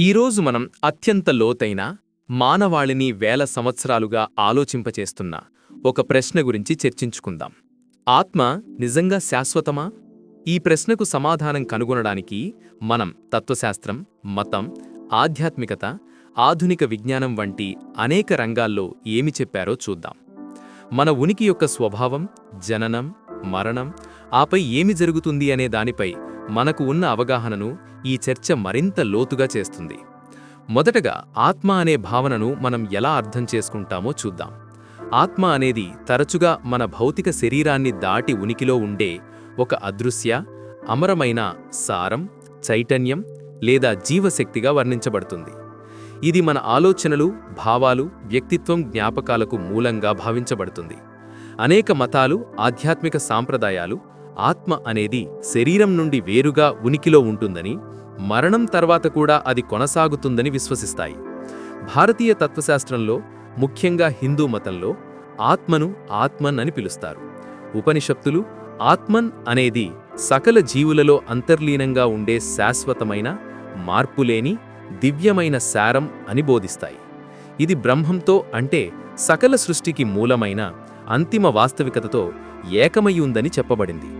ఈరోజు మనం అత్యంత లోతైన మానవాళిని వేల సంవత్సరాలుగా ఆలోచింపచేస్తున్న ఒక ప్రశ్న గురించి చర్చించుకుందాం. ఆత్మ నిజంగా శాశ్వతమా? ఈ ప్రశ్నకు సమాధానం కనుగొనడానికి మనం తత్వశాస్త్రం మతం ఆధ్యాత్మికత ఆధునిక విజ్ఞానం వంటి అనేక రంగాల్లో ఏమి చెప్పారో చూద్దాం. మన ఉనికి యొక్క స్వభావం జననం మరణం ఆపై ఏమి జరుగుతుంది అనే దానిపై మనకు ఉన్న అవగాహనను ఈ చర్చ మరింత లోతుగా చేస్తుంది. మొదటగా ఆత్మ అనే భావనను మనం ఎలా అర్థం చేసుకుంటామో చూద్దాం. ఆత్మ అనేది తరచుగా మన భౌతిక శరీరాన్ని దాటి ఉనికిలో ఉండే ఒక అదృశ్య అమరమైన సారం చైతన్యం లేదా జీవశక్తిగా వర్ణించబడుతుంది. ఇది మన ఆలోచనలు భావాలు వ్యక్తిత్వం జ్ఞాపకాలకు మూలంగా భావించబడుతుంది. అనేక మతాలు ఆధ్యాత్మిక సాంప్రదాయాలు ఆత్మ అనేది శరీరం నుండి వేరుగా ఉనికిలో ఉంటుందని మరణం తర్వాత కూడా అది కొనసాగుతుందని విశ్వసిస్తాయి. భారతీయ తత్వశాస్త్రంలో ముఖ్యంగా హిందూ మతంలో ఆత్మను ఆత్మన్ అని పిలుస్తారు. ఉపనిషత్తులు ఆత్మన్ అనేది సకల జీవులలో అంతర్లీనంగా ఉండే శాశ్వతమైన మార్పులేని దివ్యమైన సారం అని బోధిస్తాయి. ఇది బ్రహ్మంతో అంటే సకల సృష్టికి మూలమైన అంతిమ వాస్తవికతతో ఏకమై ఉందని చెప్పబడింది.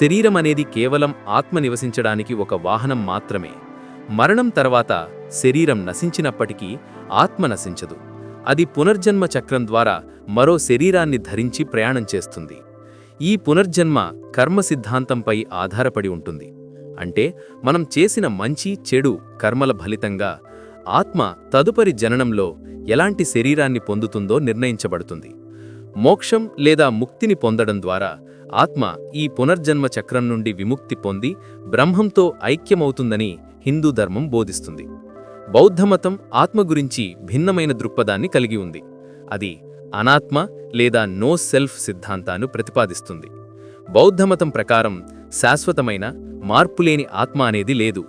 శరీరం అనేది కేవలం ఆత్మ నివసించడానికి ఒక వాహనం మాత్రమే. మరణం తర్వాత శరీరం నశించినప్పటికీ ఆత్మ నశించదు. అది పునర్జన్మ చక్రం ద్వారా మరో శరీరాన్ని ధరించి ప్రయాణం చేస్తుంది. ఈ పునర్జన్మ కర్మ సిద్ధాంతంపై ఆధారపడి ఉంటుంది. అంటే మనం చేసిన మంచి చెడు కర్మల ఫలితంగా ఆత్మ తదుపరి జననంలో ఎలాంటి శరీరాన్ని పొందుతుందో నిర్ణయించబడుతుంది. మోక్షం లేదా ముక్తిని పొందడం ద్వారా ఆత్మ ఈ పునర్జన్మ చక్రం నుండి విముక్తి పొంది బ్రహ్మంతో ఐక్యమవుతుందని హిందూ ధర్మం బోధిస్తుంది. బౌద్ధమతం ఆత్మ గురించి భిన్నమైన దృక్పథాన్ని కలిగి ఉంది. అది అనాత్మ లేదా నో సెల్ఫ్ సిద్ధాంతాన్ని ప్రతిపాదిస్తుంది. బౌద్ధమతం ప్రకారం శాశ్వతమైన మార్పులేని ఆత్మ అనేది లేదు.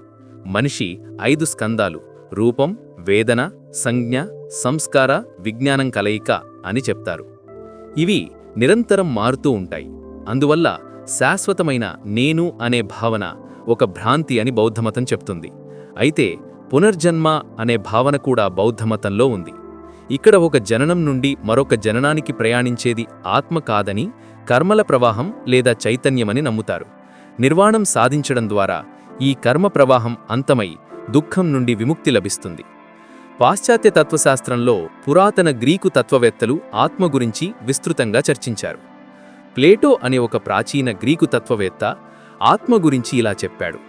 మనిషి ఐదు స్కందాలు రూపం వేదన సంజ్ఞ సంస్కార విజ్ఞానం కలయిక అని చెప్తారు. ఇవి నిరంతరం మారుతూ ఉంటాయి. అందువల్ల శాశ్వతమైన నేను అనే భావన ఒక భ్రాంతి అని బౌద్ధమతం చెప్తుంది. అయితే పునర్జన్మ అనే భావన కూడా బౌద్ధమతంలో ఉంది. ఇక్కడ ఒక జననం నుండి మరొక జననానికి ప్రయాణించేది ఆత్మ కాదని కర్మల ప్రవాహం లేదా చైతన్యమని నమ్ముతారు. నిర్వాణం సాధించడం ద్వారా ఈ కర్మ ప్రవాహం అంతమై దుఃఖం నుండి విముక్తి లభిస్తుంది. పాశ్చాత్య తత్వశాస్త్రంలో పురాతన గ్రీకు తత్వవేత్తలు ఆత్మ గురించి విస్తృతంగా చర్చించారు. ప్లేటో అనే ఒక ప్రాచీన గ్రీకు తత్వవేత్త ఆత్మ గురించి ఇలా చెప్పాడు.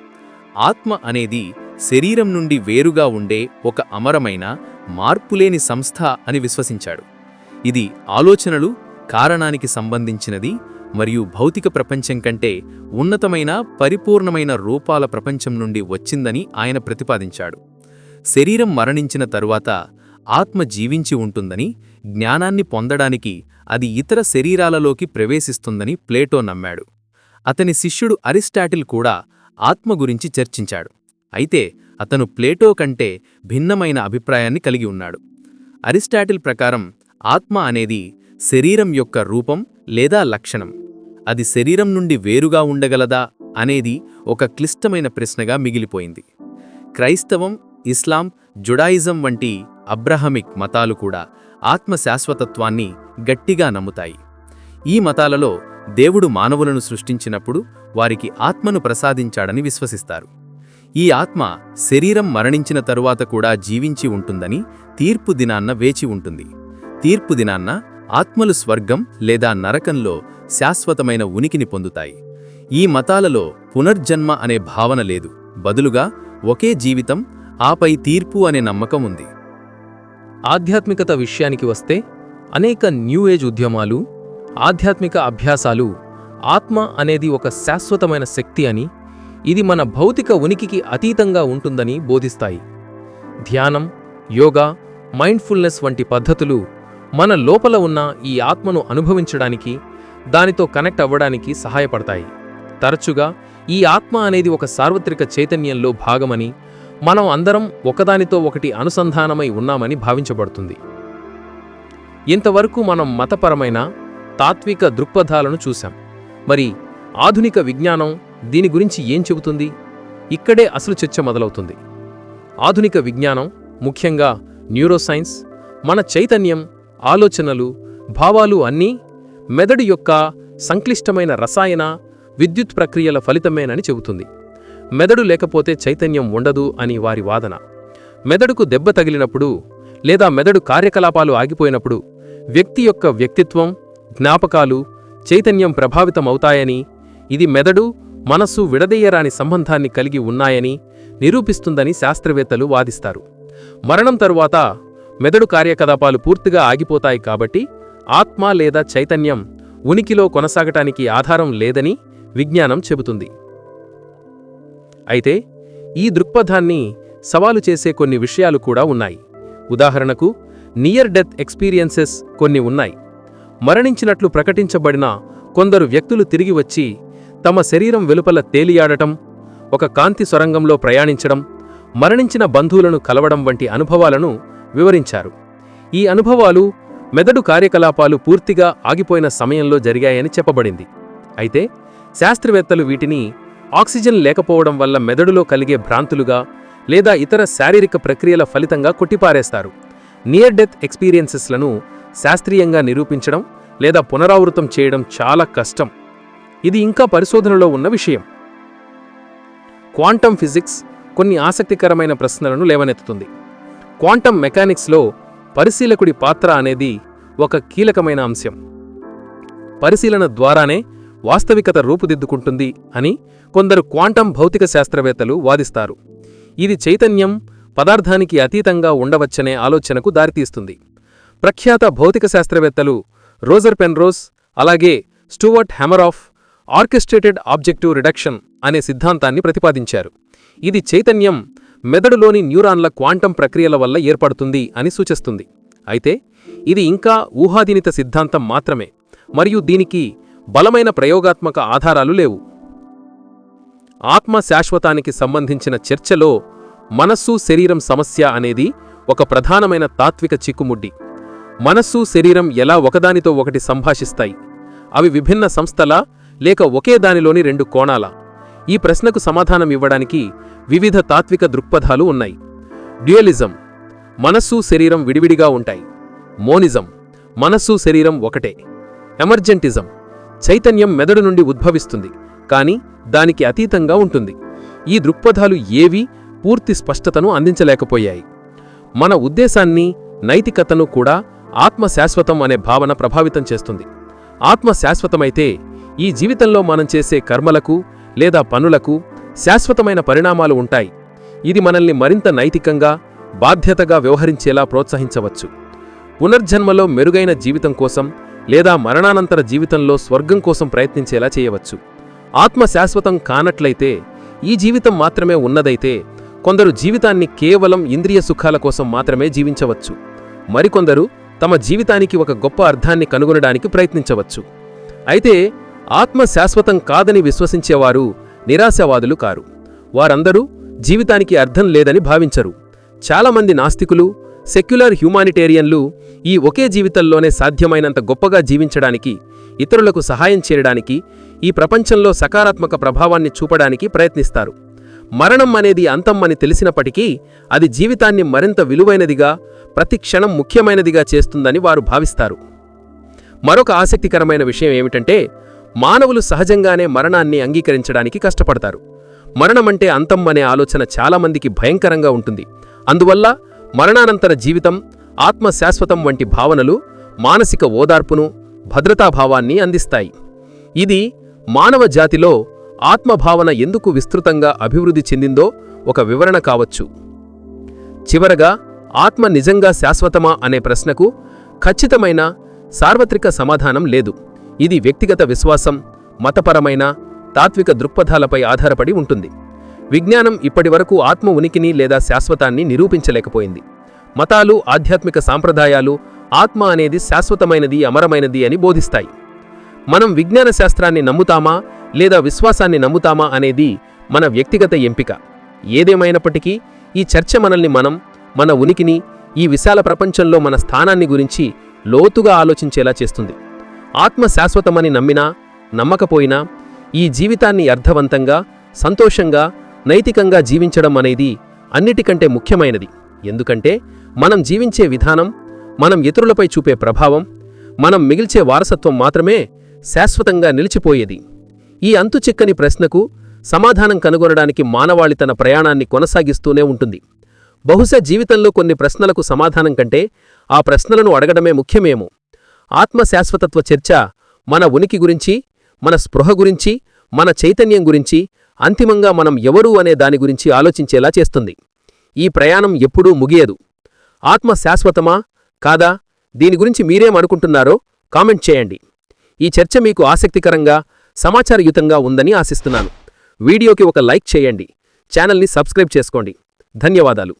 ఆత్మ అనేది శరీరం నుండి వేరుగా ఉండే ఒక అమరమైన మార్పులేని సంస్థ అని విశ్వసించాడు. ఇది ఆలోచనలు కారణానికి సంబంధించినది మరియు భౌతిక ప్రపంచం కంటే ఉన్నతమైన పరిపూర్ణమైన రూపాల ప్రపంచం నుండి వచ్చిందని ఆయన ప్రతిపాదించాడు. శరీరం మరణించిన తరువాత ఆత్మ జీవించి ఉంటుందని జ్ఞానాన్ని పొందడానికి అది ఇతర శరీరాలలోకి ప్రవేశిస్తుందని ప్లేటో నమ్మాడు. అతని శిష్యుడు అరిస్టాటిల్ కూడా ఆత్మ గురించి చర్చించాడు. అయితే అతను ప్లేటో కంటే భిన్నమైన అభిప్రాయాన్ని కలిగి ఉన్నాడు. అరిస్టాటిల్ ప్రకారం ఆత్మ అనేది శరీరం యొక్క రూపం లేదా లక్షణం. అది శరీరం నుండి వేరుగా ఉండగలదా అనేది ఒక క్లిష్టమైన ప్రశ్నగా మిగిలిపోయింది. క్రైస్తవం ఇస్లాం జుడాయిజం వంటి అబ్రహమిక్ మతాలు కూడా ఆత్మ శాశ్వతత్వాన్ని గట్టిగా నమ్ముతాయి. ఈ మతాలలో దేవుడు మానవులను సృష్టించినప్పుడు వారికి ఆత్మను ప్రసాదించాడని విశ్వసిస్తారు. ఈ ఆత్మ శరీరం మరణించిన తరువాత కూడా జీవించి ఉంటుందని తీర్పు దినాన్న వేచి ఉంటుంది. తీర్పు దినాన్న ఆత్మలు స్వర్గం లేదా నరకంలో శాశ్వతమైన ఉనికిని పొందుతాయి. ఈ మతాలలో పునర్జన్మ అనే భావన లేదు. బదులుగా ఒకే జీవితం ఆపై తీర్పు అనే నమ్మకం ఉంది. ఆధ్యాత్మికత విషయానికి వస్తే అనేక న్యూ ఏజ్ ఉద్యమాలు ఆధ్యాత్మిక అభ్యాసాలు ఆత్మ అనేది ఒక శాశ్వతమైన శక్తి అని ఇది మన భౌతిక ఉనికికి అతీతంగా ఉంటుందని బోధిస్తాయి. ధ్యానం యోగా మైండ్ఫుల్నెస్ వంటి పద్ధతులు మన లోపల ఉన్న ఈ ఆత్మను అనుభవించడానికి దానితో కనెక్ట్ అవ్వడానికి సహాయపడతాయి. తరచుగా ఈ ఆత్మ అనేది ఒక సార్వత్రిక చైతన్యంలో భాగమని మనం అందరం ఒకదానితో ఒకటి అనుసంధానమై ఉన్నామని భావించబడుతుంది. ఇంతవరకు మనం మతపరమైన తాత్విక దృక్పథాలను చూశాం. మరి ఆధునిక విజ్ఞానం దీని గురించి ఏం చెబుతుంది? ఇక్కడే అసలు చర్చ మొదలవుతుంది. ఆధునిక విజ్ఞానం ముఖ్యంగా న్యూరోసైన్స్ మన చైతన్యం ఆలోచనలు భావాలు అన్నీ మెదడు యొక్క సంక్లిష్టమైన రసాయన విద్యుత్ ప్రక్రియల ఫలితమేనని చెబుతుంది. మెదడు లేకపోతే చైతన్యం ఉండదు అని వారి వాదన. మెదడుకు దెబ్బ తగిలినప్పుడు లేదా మెదడు కార్యకలాపాలు ఆగిపోయినప్పుడు వ్యక్తి యొక్క వ్యక్తిత్వం జ్ఞాపకాలు చైతన్యం ప్రభావితమవుతాయని ఇది మెదడు మనస్సు విడదీయరాని సంబంధాన్ని కలిగి ఉన్నాయని నిరూపిస్తుందని శాస్త్రవేత్తలు వాదిస్తారు. మరణం తరువాత మెదడు కార్యకలాపాలు పూర్తిగా ఆగిపోతాయి కాబట్టి ఆత్మ లేదా చైతన్యం ఉనికిలో కొనసాగటానికి ఆధారం లేదని విజ్ఞానం చెబుతుంది. అయితే ఈ దృక్పథాన్ని సవాలు చేసే కొన్ని విషయాలు కూడా ఉన్నాయి. ఉదాహరణకు నియర్ డెత్ ఎక్స్పీరియన్సెస్ కొన్ని ఉన్నాయి. మరణించినట్లు ప్రకటించబడిన కొందరు వ్యక్తులు తిరిగి వచ్చి తమ శరీరం వెలుపల తేలియాడటం ఒక కాంతి సొరంగంలో ప్రయాణించడం మరణించిన బంధువులను కలవడం వంటి అనుభవాలను వివరించారు. ఈ అనుభవాలు మెదడు కార్యకలాపాలు పూర్తిగా ఆగిపోయిన సమయంలో జరిగాయని చెప్పబడింది. అయితే శాస్త్రవేత్తలు వీటిని ఆక్సిజన్ లేకపోవడం వల్ల మెదడులో కలిగే భ్రాంతులుగా లేదా ఇతర శారీరక ప్రక్రియల ఫలితంగా కొట్టిపారేస్తారు. నియర్ డెత్ ఎక్స్పీరియన్సెస్లను శాస్త్రీయంగా నిరూపించడం లేదా పునరావృతం చేయడం చాలా కష్టం. ఇది ఇంకా పరిశోధనలో ఉన్న విషయం. క్వాంటం ఫిజిక్స్ కొన్ని ఆసక్తికరమైన ప్రశ్నలను లేవనెత్తుతుంది. క్వాంటం మెకానిక్స్లో పరిశీలకుడి పాత్ర అనేది ఒక కీలకమైన అంశం. పరిశీలన ద్వారానే వాస్తవికత రూపుదిద్దుకుంటుంది అని కొందరు క్వాంటం భౌతిక శాస్త్రవేత్తలు వాదిస్తారు. ఇది చైతన్యం పదార్థానికి అతీతంగా ఉండవచ్చనే ఆలోచనకు దారితీస్తుంది. ప్రఖ్యాత భౌతిక శాస్త్రవేత్తలు రోజర్ పెన్రోస్ అలాగే Stuart Hameroff orchestrated objective reduction అనే సిద్ధాంతాన్ని ప్రతిపాదించారు. ఇది చైతన్యం మెదడులోని న్యూరాన్ల క్వాంటం ప్రక్రియల వల్ల ఏర్పడుతుంది అని సూచిస్తుంది. అయితే ఇది ఇంకా ఊహాధీనిత సిద్ధాంతం మాత్రమే మరియు దీనికి బలమైన ప్రయోగాత్మక ఆధారాలు లేవు. ఆత్మ శాశ్వతానికి సంబంధించిన చర్చలో మనస్సు శరీరం సమస్య అనేది ఒక ప్రధానమైన తాత్విక చిక్కుముడ్డి. మనస్సు శరీరం ఎలా ఒకదానితో ఒకటి సంభాషిస్తాయి? అవి విభిన్న సంస్థలా లేక ఒకే దానిలోని రెండు కోణాలా? ఈ ప్రశ్నకు సమాధానం ఇవ్వడానికి వివిధ తాత్విక దృక్పథాలు ఉన్నాయి. డ్యూయలిజం మనస్సు శరీరం విడివిడిగా ఉంటాయి. మోనిజం మనస్సు శరీరం ఒకటే. ఎమర్జెంటిజం చైతన్యం మెదడు నుండి ఉద్భవిస్తుంది కాని దానికి అతీతంగా ఉంటుంది. ఈ దృక్పథాలు ఏవీ పూర్తి స్పష్టతను అందించలేకపోయాయి. మన ఉద్దేశాన్ని నైతికతను కూడా ఆత్మ శాశ్వతం అనే భావన ప్రభావితం చేస్తుంది. ఆత్మ శాశ్వతమైతే ఈ జీవితంలో మనం చేసే కర్మలకు లేదా పనులకు శాశ్వతమైన పరిణామాలు ఉంటాయి. ఇది మనల్ని మరింత నైతికంగా బాధ్యతగా వ్యవహరించేలా ప్రోత్సహించవచ్చు. పునర్జన్మలో మెరుగైన జీవితం కోసం లేదా మరణానంతర జీవితంలో స్వర్గం కోసం ప్రయత్నించేలా చేయవచ్చు. ఆత్మ శాశ్వతం కానట్లయితే ఈ జీవితం మాత్రమే ఉన్నదైతే కొందరు జీవితాన్ని కేవలం ఇంద్రియ సుఖాల కోసం మాత్రమే జీవించవచ్చు. మరికొందరు తమ జీవితానికి ఒక గొప్ప అర్థాన్ని కనుగొనడానికి ప్రయత్నించవచ్చు. అయితే ఆత్మ శాశ్వతం కాదని విశ్వసించేవారు నిరాశావాదులు కారు. వారందరూ జీవితానికి అర్థం లేదని భావించరు. చాలామంది నాస్తికులు సెక్యులర్ హ్యూమానిటేరియన్లు ఈ ఒకే జీవితంలోనే సాధ్యమైనంత గొప్పగా జీవించడానికి ఇతరులకు సహాయం చేయడానికి ఈ ప్రపంచంలో సకారాత్మక ప్రభావాన్ని చూపడానికి ప్రయత్నిస్తారు. మరణం అనేది అంతం అని తెలిసినప్పటికీ అది జీవితాన్ని మరింత విలువైనదిగా ప్రతి క్షణం ముఖ్యమైనదిగా చేస్తుందని వారు భావిస్తారు. మరొక ఆసక్తికరమైన విషయం ఏమిటంటే మానవులు సహజంగానే మరణాన్ని అంగీకరించడానికి కష్టపడతారు. మరణమంటే అంతం అనే ఆలోచన చాలామందికి భయంకరంగా ఉంటుంది. అందువల్ల మరణానంతర జీవితం ఆత్మ శాశ్వతం వంటి భావనలు మానసిక ఓదార్పును భద్రతాభావాన్ని అందిస్తాయి. ఇది మానవ జాతిలో ఆత్మభావన ఎందుకు విస్తృతంగా అభివృద్ధి చెందిందో ఒక వివరణ కావచ్చు. చివరగా ఆత్మ నిజంగా శాశ్వతమా అనే ప్రశ్నకు ఖచ్చితమైన సార్వత్రిక సమాధానం లేదు. ఇది వ్యక్తిగత విశ్వాసం మతపరమైన తాత్విక దృక్పథాలపై ఆధారపడి ఉంటుంది. విజ్ఞానం ఇప్పటివరకు ఆత్మ ఉనికిని లేదా శాశ్వతాన్ని నిరూపించలేకపోయింది. మతాలు ఆధ్యాత్మిక సాంప్రదాయాలు ఆత్మ అనేది శాశ్వతమైనది అమరమైనది అని బోధిస్తాయి. మనం విజ్ఞాన శాస్త్రాన్ని నమ్ముతామా లేదా విశ్వాసాన్ని నమ్ముతామా అనేది మన వ్యక్తిగత ఎంపిక. ఏదేమైనప్పటికీ ఈ చర్చ మనల్ని మనం మన ఉనికిని ఈ విశాల ప్రపంచంలో మన స్థానాన్ని గురించి లోతుగా ఆలోచించేలా చేస్తుంది. ఆత్మ శాశ్వతమని నమ్మినా నమ్మకపోయినా ఈ జీవితాన్ని అర్థవంతంగా సంతోషంగా నైతికంగా జీవించడం అనేది అన్నిటికంటే ముఖ్యమైనది. ఎందుకంటే మనం జీవించే విధానం మనం ఇతరులపై చూపే ప్రభావం మనం మిగిల్చే వారసత్వం మాత్రమే శాశ్వతంగా నిలిచిపోయేది. ఈ అంతుచిక్కని ప్రశ్నకు సమాధానం కనుగొనడానికి మానవాళి తన ప్రయాణాన్ని కొనసాగిస్తూనే ఉంటుంది. బహుశా జీవితంలో కొన్ని ప్రశ్నలకు సమాధానం కంటే ఆ ప్రశ్నలను అడగడమే ముఖ్యమేమో. ఆత్మ శాశ్వతత్వ చర్చ మన ఉనికి గురించి మన స్పృహ గురించి మన చైతన్యం గురించి అంతిమంగా మనం ఎవరు అనే దాని గురించి ఆలోచించేలా చేస్తుంది. ఈ ప్రయాణం ఎప్పుడూ ముగియదు. ఆత్మ శాశ్వతమా? కాదా? దీని గురించి మీరేమనుకుంటున్నారో కామెంట్ చేయండి. ఈ చర్చ మీకు ఆసక్తికరంగా సమాచారయుతంగా ఉందని ఆశిస్తున్నాను. వీడియోకి ఒక లైక్ చేయండి. ఛానల్ని సబ్స్క్రైబ్ చేసుకోండి. ధన్యవాదాలు.